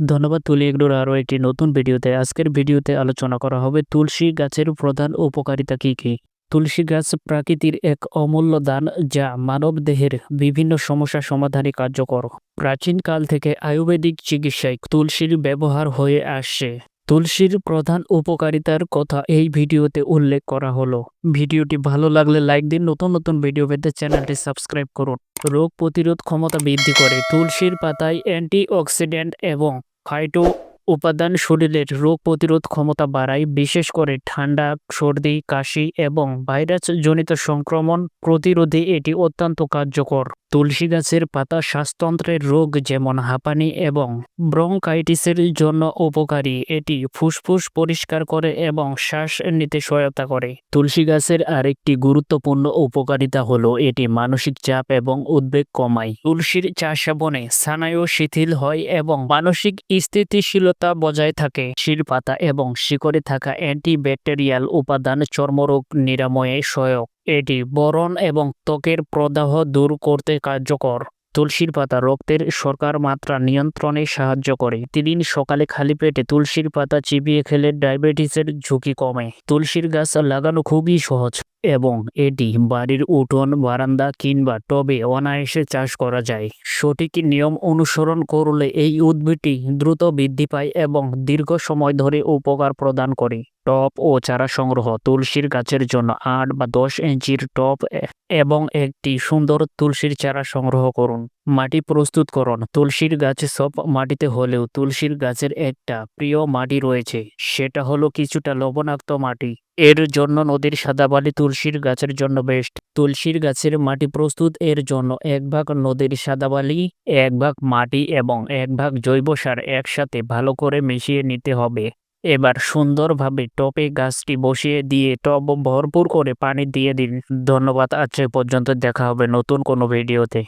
ধন্যবাদ, তুলি এগুলোর আরও একটি নতুন ভিডিওতে। আজকের ভিডিওতে আলোচনা করা হবে তুলসী গাছের প্রধান উপকারিতা কী কী? তুলসী গাছ প্রাকৃতির এক অমূল্য দান যা মানব দেহের বিভিন্ন সমস্যা সমাধানে কার্যকর। প্রাচীনকাল থেকে আয়ুর্বেদিক চিকিৎসায় তুলসীর ব্যবহার হয়ে আসছে। তুলসীর প্রধান উপকারিতার কথা এই ভিডিওতে উল্লেখ করা হলো। ভিডিওটি ভালো লাগলে লাইক দিন, নতুন নতুন ভিডিও পেতে চ্যানেলটি সাবস্ক্রাইব করুন। রোগ প্রতিরোধ ক্ষমতা বৃদ্ধি করে তুলসীর পাতায় অ্যান্টিঅক্সিডেন্ট এবং ফাইটো উপাদান শরীরের রোগ প্রতিরোধ ক্ষমতা বাড়ায় বিশেষ করে ঠান্ডা সর্দি কাশি এবং ভাইরাসজনিত সংক্রমণ প্রতিরোধে এটি অত্যন্ত কার্যকর তুলসী গাছের পাতা শ্বাসতন্ত্রের রোগ যেমন হাঁপানি এবং ব্রঙ্কাইটিসের জন্য উপকারী, এটি ফুসফুস পরিষ্কার করে এবং শ্বাস নিতে সহায়তা করে। তুলসী গাছের আরেকটি গুরুত্বপূর্ণ উপকারিতা হলো এটি মানসিক চাপ এবং উদ্বেগ কমায়। তুলসীর চা সেবনে স্নায়ু শিথিল হয় এবং মানসিক স্থিতিশীলতা বজায় থাকে। শির পাতা এবং শিকড়ে থাকা অ্যান্টিব্যাকটেরিয়াল উপাদান চর্মরোগ নিরাময়ে সহায়ক। এটি বরণ এবং ত্বকের প্রদাহ দূর করতে কার্যকর। তুলসীর পাতা রক্তের শর্করার মাত্রা নিয়ন্ত্রণে সাহায্য করে। প্রতিদিন সকালে খালি পেটে তুলসীর পাতা চিবিয়ে খেলে ডায়াবেটিসের ঝুঁকি কমে। তুলসীর গাছ লাগানো খুবই সহজ এবং এটি বাড়ির উঠোন, বারান্দা কিংবা টবে অনায়াসে চাষ করা যায়। সঠিক নিয়ম অনুসরণ করলে এই উদ্ভিদটি দ্রুত বৃদ্ধি পায় এবং দীর্ঘ সময় ধরে উপকার প্রদান করে। টপ ও চারা সংগ্রহ তুলসীর গাছের জন্য আট বা দশ ইঞ্চির টপ এবং একটি সুন্দর তুলসীর চারা সংগ্রহ করুন। মাটি প্রস্তুতকরণ তুলসীর গাছ সব মাটিতে হলেও তুলসীর গাছের একটা প্রিয় মাটি রয়েছে। সেটা হলো কিছুটা লবণাক্ত মাটি। এর জন্য নদীর সাদা বালি তুলসীর গাছের জন্য বেস্ট। তুলসীর গাছের মাটি প্রস্তুত এর জন্য এক ভাগ নদীর সাদা বালি, এক ভাগ মাটি এবং এক ভাগ জৈব সার একসাথে ভালো করে মিশিয়ে নিতে হবে। এবার সুন্দরভাবে টপে গাছটি বসিয়ে দিয়ে টপ ভরপুর করে পানি দিয়ে দিন। ধন্যবাদ। আজ পর্যন্ত দেখা হবে নতুন কোনো ভিডিওতে।